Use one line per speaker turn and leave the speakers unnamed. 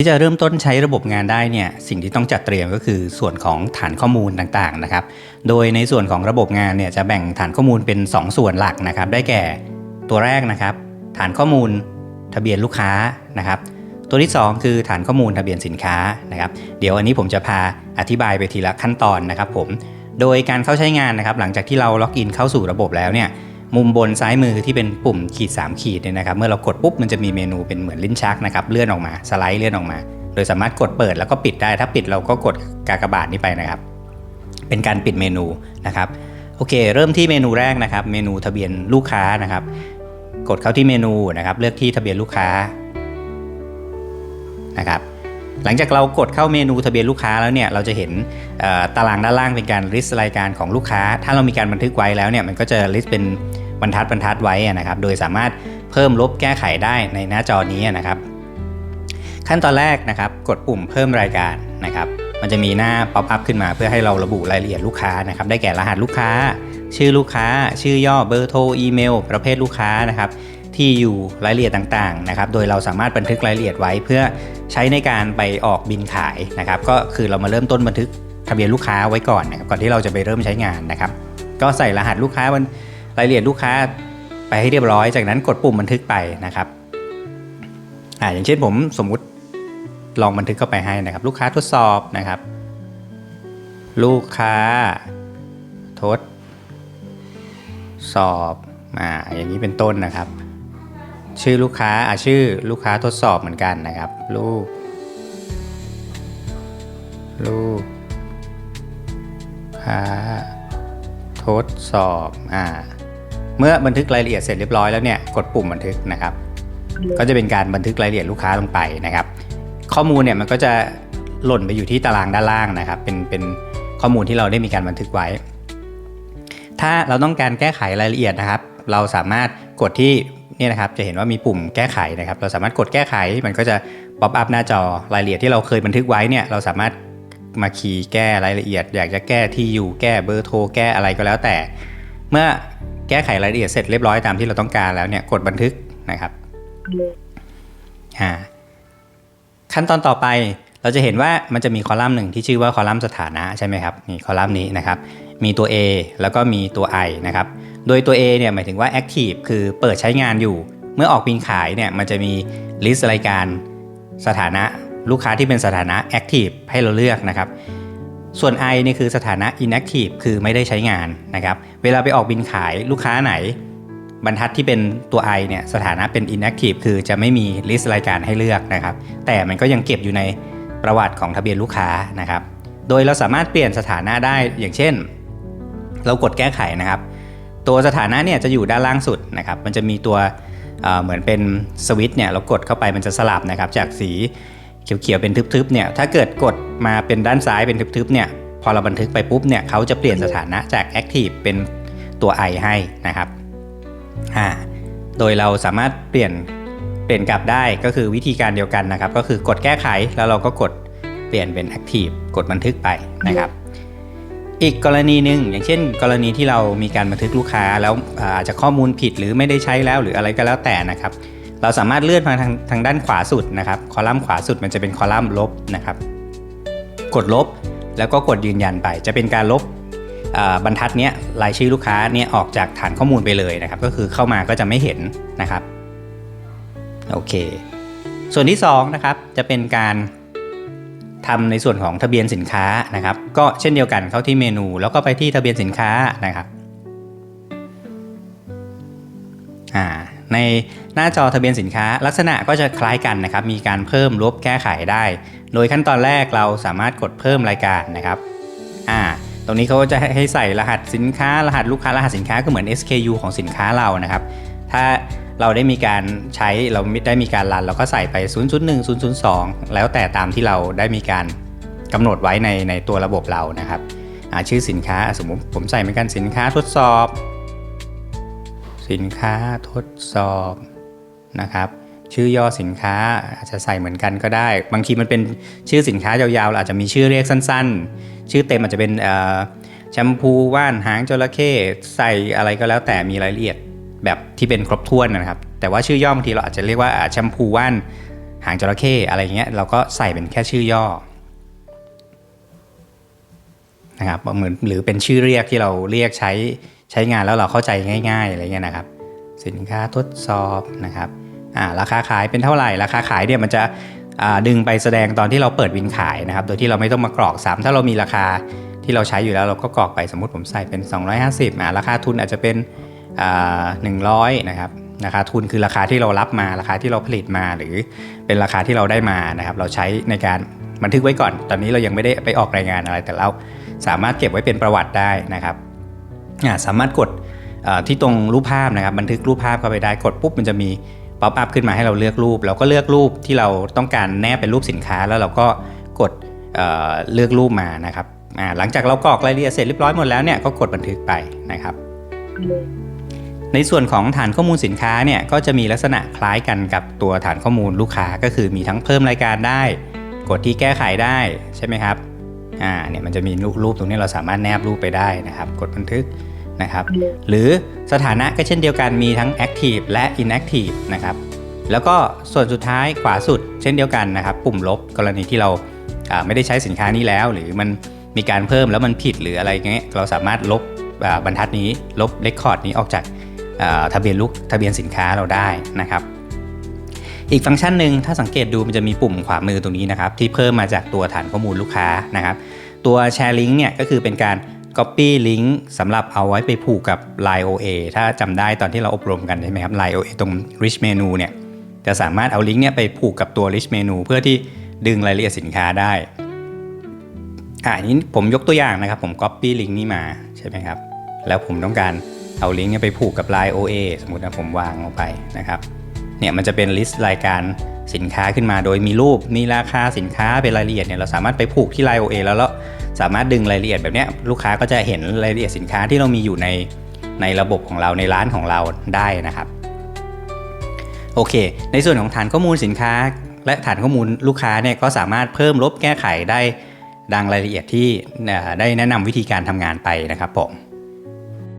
ที่จะเริ่มต้นใช้ระบบงานได้เนี่ยสิ่งที่ต้องจัดเตรียมก็คือส่วนของฐานข้อมูลต่างๆนะครับ โดยในส่วนของระบบงานเนี่ยจะแบ่งฐานข้อมูลเป็น 2 ส่วนหลักนะครับ ได้แก่ตัวแรกนะครับ ฐานข้อมูลทะเบียนลูกค้านะครับ ตัวที่ 2 คือฐานข้อมูลทะเบียนสินค้านะครับ เดี๋ยวอันนี้ผมจะพาอธิบายไปทีละขั้นตอนนะครับผมโดยการเข้าใช้งานนะครับ หลังจากที่เราล็อกอินเข้าสู่ระบบแล้วเนี่ย มุมบนซ้ายมือที่เป็นปุ่มขีด 3 ขีดเนี่ยนะครับ เมื่อเรากดปุ๊บมันจะมีเมนูเป็นเหมือนลิ้นชักนะครับเลื่อนออกมาสไลด์เลื่อนออกมา โดยสามารถกดเปิดแล้วก็ปิดได้ ถ้าปิดเราก็กดกากบาทนี้ไปนะครับ เป็นการปิดเมนูนะครับโอเค เริ่มที่เมนูแรกนะครับ เมนูทะเบียนลูกค้านะครับ กดเข้าที่เมนูนะครับ เลือกที่ทะเบียนลูกค้านะครับหลังจากเรากดเข้าเมนูทะเบียนลูกค้าแล้วเนี่ยเราจะเห็นตารางด้านล่างเป็นการ list รายการของลูกค้า ถ้าเรามีการบันทึกไว้แล้วเนี่ยมันก็จะ list เป็น บรรทัดบรรทัดไว้นะครับ โดยสามารถเพิ่มลบแก้ไขได้ในหน้าจอนี้นะครับ ขั้นตอนแรกนะครับกดปุ่มเพิ่มรายการนะครับ มันจะมีหน้าป๊อปอัพขึ้นมาเพื่อให้เราระบุรายละเอียดลูกค้านะครับ ได้แก่รหัสลูกค้า ชื่อลูกค้า ชื่อย่อเบอร์โทรอีเมล ประเภทลูกค้านะครับที่อยู่รายละเอียดต่างๆนะครับ โดยเราสามารถบันทึกรายละเอียดไว้เพื่อใช้ในการไปออกบินขายนะครับ ก็คือเรามาเริ่มต้นบันทึกทะเบียนลูกค้าไว้ก่อนนะครับก่อนที่เราจะไปเริ่มใช้งานนะครับ ก็ใส่รหัสลูกค้าบน รายละเอียดลูกค้าไปให้เรียบร้อย จากนั้นกดปุ่มบันทึกไปนะครับอ่าอย่างเช่นผมสมมุติลองบันทึกเข้าไปให้นะครับ ลูกค้าทดสอบนะครับ ลูกค้า ทด สอบอ่าอย่างนี้เป็นต้นนะครับ ชื่อลูกค้าอ่าชื่อลูกค้าทดสอบเหมือนกันนะครับ ลูก ลูกค้า ทดสอบอ่า เมื่อบันทึกรายละเอียดเสร็จเรียบร้อยแล้วเนี่ยกดปุ่มบันทึกนะครับ ก็จะเป็นการบันทึกรายละเอียดลูกค้าลงไปนะครับ ข้อมูลเนี่ยมันก็จะหล่นไปอยู่ที่ตารางด้านล่างนะครับ เป็นเป็นข้อมูลที่เราได้มีการบันทึกไว้ ถ้าเราต้องการแก้ไขรายละเอียดนะครับ เราสามารถกดที่เนี่ยนะครับจะเห็นว่ามีปุ่มแก้ไขนะครับ เราสามารถกดแก้ไขมันก็จะป๊อปอัพหน้าจอรายละเอียดที่เราเคยบันทึกไว้เนี่ยเราสามารถมาคีย์แก้รายละเอียด อยากจะแก้ที่อยู่แก้เบอร์โทรแก้อะไรก็แล้วแต่ เมื่อ แก้ไขรายละเอียดเสร็จเรียบร้อยตามที่เราต้องการแล้วเนี่ยกดบันทึกนะครับขั้นตอนต่อไปเราจะเห็นว่ามันจะมีคอลัมน์หนึ่งที่ชื่อว่าคอลัมน์สถานะใช่ไหมครับนี่คอลัมน์นี้นะครับมีตัว A แล้วก็มีตัว I นะครับโดยตัว A เนี่ยหมายถึงว่า Active คือเปิดใช้งานอยู่ เมื่อออกบินขายเนี่ยมันจะมีลิสต์รายการสถานะลูกค้าที่เป็นสถานะ Active ให้เราเลือกนะครับ ส่วน I นี่คือสถานะ Inactive คือไม่ได้ใช้งานนะครับ เวลาไปออกบินขายลูกค้าไหน บรรทัดที่เป็นตัว I เนี่ยสถานะเป็น inactive คือจะไม่มีลิสต์รายการให้เลือกนะครับ แต่มันก็ยังเก็บอยู่ในประวัติของทะเบียนลูกค้านะครับ โดยเราสามารถเปลี่ยนสถานะได้อย่างเช่น เรากดแก้ไขนะครับ ตัวสถานะเนี่ยจะอยู่ด้านล่างสุดนะครับ มันจะมีตัวเเหมือนเป็นสวิตช์เนี่ยเรากดเข้าไปมันจะสลับนะครับจากสี เขียวๆเป็นทึบๆเนี่ยถ้าเกิดกดมาเป็นด้านซ้ายเป็นทึบๆเนี่ยพอเราบันทึกไปปุ๊บเนี่ยเขาจะเปลี่ยนสถานะจาก active เป็นตัว I ให้นะครับอ่าโดยเราสามารถเปลี่ยนเปลี่ยนกลับได้ก็คือวิธีการเดียวกันนะครับ ก็คือกดแก้ไขแล้วเราก็กดเปลี่ยนเป็น Active กดบันทึกไปนะครับอีกกรณีหนึ่งอย่างเช่น กรณีที่เรามีการบันทึกลูกค้าแล้วอาอาจจะข้อมูลผิดหรือไม่ได้ใช้แล้วหรืออะไรก็แล้วแต่นะครับ เราสามารถเลื่อนมาทางทางด้านขวาสุดนะครับ คอลัมน์ขวาสุดมันจะเป็นคอลัมน์ลบนะครับ กดลบแล้วก็กดยืนยันไป จะเป็นการลบบรรทัดนี้รายชื่อลูกค้าเนี่ยออกจากฐานข้อมูลไปเลยนะครับ ก็คือเข้ามาก็จะไม่เห็นนะครับโอเค ส่วนที่2นะครับจะเป็นการทำในส่วนของทะเบียนสินค้านะครับ ก็เช่นเดียวกันเข้าที่เมนู แล้วก็ไปที่ทะเบียนสินค้านะครับอ่า ในหน้าจอทะเบียนสินค้า ลักษณะก็จะคล้ายกันนะครับ มีการเพิ่มลบแก้ไขได้ โดยขั้นตอนแรกเราสามารถกดเพิ่มรายการนะครับอ่าตรงนี้เขาก็จะให้ใส่รหัสสินค้ารหัสลูกค้ารหัสสินค้าก็เหมือน SKU ของสินค้าเรานะครับ ถ้าเราได้มีการใช้เราได้มีการรัน เราก็ใส่ไป 001 002 แล้วแต่ตามที่เราได้มีการกำหนดไว้ในในตัวระบบเรานะครับชื่อสินค้าสมมติผมใส่เหมือนกันสินค้าทดสอบ สินค้าทดสอบนะครับชื่อย่อสินค้าอาจจะใส่เหมือนกันก็ได้ บางทีมันเป็นชื่อสินค้ายาวๆเราอาจจะมีชื่อเรียกสั้นๆ ชื่อเต็มอาจจะเป็นแชมพูว่านหางจระเข้ใส่อะไรก็แล้วแต่มีรายละเอียดแบบที่เป็นครบถ้วนนะครับ แต่ว่าชื่อย่อบางทีเราอาจจะเรียกว่าแชมพูว่านหางจระเข้อะไรเงี้ยเราก็ใส่เป็นแค่ชื่อย่อนะครับเหมือนหรือเป็นชื่อเรียกที่เราเรียกใช้ ใช้งานแล้วเราเข้าใจง่ายๆอะไรเงี้ยนะครับ สินค้าทดสอบนะครับราคาขายเป็นเท่าไหร่ราคาขายเนี่ยมันจะดึงไปแสดงตอนที่เราเปิดบินขายนะครับ โดยที่เราไม่ต้องมากรอกซ้ำถ้าเรามีราคาที่เราใช้อยู่แล้วเราก็กรอกไปสมมติผมใส่เป็น 250อ่าราคาทุนอาจจะเป็นอ่า100นะครับราคาทุนคือราคาที่เรารับมาราคาที่เราผลิตมาหรือเป็นราคาที่เราได้มานะครับ เราใช้ในการบันทึกไว้ก่อน ตอนนี้เรายังไม่ได้ไปออกรายงานอะไรแต่เราสามารถเก็บไว้เป็นประวัติได้นะครับ สามารถกดที่ตรงรูปภาพนะครับบันทึกรูปภาพเข้าไปได้กดปุ๊บมันจะมีป๊อปอัพขึ้นมาให้เราเลือกรูป เราก็เลือกรูปที่เราต้องการแนบเป็นรูปสินค้า แล้วเราก็กดเเลือกรูปมานะครับหลังจากเรากรอกรายละเอียดเสร็จเรียบร้อยหมดแล้วเนี่ยก็กดบันทึกไปนะครับ ในส่วนของฐานข้อมูลสินค้าเนี่ยก็จะมีลักษณะคล้ายกันกับตัวฐานข้อมูลลูกค้าก็คือมีทั้งเพิ่มรายการได้ กดที่แก้ไขได้ใช่ไหมครับอ่าเนี่ยมันจะมีรูปตรงนี้เราสามารถแนบรูปไปได้นะครับ กดบันทึก นะครับ หรือสถานะก็เช่นเดียวกันมีทั้ง active และ inactive นะครับ แล้วก็ส่วนสุดท้ายขวาสุดเช่นเดียวกันนะครับ ปุ่มลบกรณีที่เราไม่ได้ใช้สินค้านี้แล้ว หรือมันมีการเพิ่มแล้วมันผิดหรืออะไรเงี้ยเราสามารถลบบรรทัดนี้ลบเรคคอร์ดนี้ออกจากทะเบียนลูกทะเบียนสินค้าเราได้นะครับ อีกฟังก์ชันหนึ่งถ้าสังเกตดูมันจะมีปุ่มขวามือตรงนี้นะครับ ที่เพิ่มมาจากตัวฐานข้อมูลลูกค้านะครับ ตัวแชร์ลิงก์เนี่ยก็คือเป็นการ Copy ลิงก์สำหรับเอาไว้ไปผูกกับ Line OA ถ้าจำได้ตอนที่เราอบรมกันใช่ไหมครับ Line OA ตรง Rich Menu เนี่ยจะสามารถเอาลิงก์เนี่ยไปผูกกับตัว Rich Menu เพื่อที่ดึงรายละเอียดสินค้าได้อ่านี้ผมยกตัวอย่างนะครับ ผม Copy ลิงก์นี้มาใช่ไหมครับ แล้วผมต้องการเอาลิงก์เนี่ยไปผูกกับ Line OA สมมตินะผมวางลงไปนะครับเนี่ยมันจะเป็นลิสต์รายการสินค้าขึ้นมา โดยมีรูปมีราคาสินค้าเป็นรายละเอียดเนี่ยเราสามารถไปผูกที่ Line OA แล้วเรา สามารถดึงรายละเอียดแบบนี้ลูกค้าก็จะเห็นรายละเอียดสินค้าที่เรามีอยู่ในในระบบของเราในร้านของเราได้นะครับ โอเค ในส่วนของฐานข้อมูลสินค้า และฐานข้อมูลลูกค้าเนี่ยก็สามารถเพิ่มลบแก้ไขได้ดังรายละเอียดที่ได้แนะนำวิธีการทำงานไปนะครับผม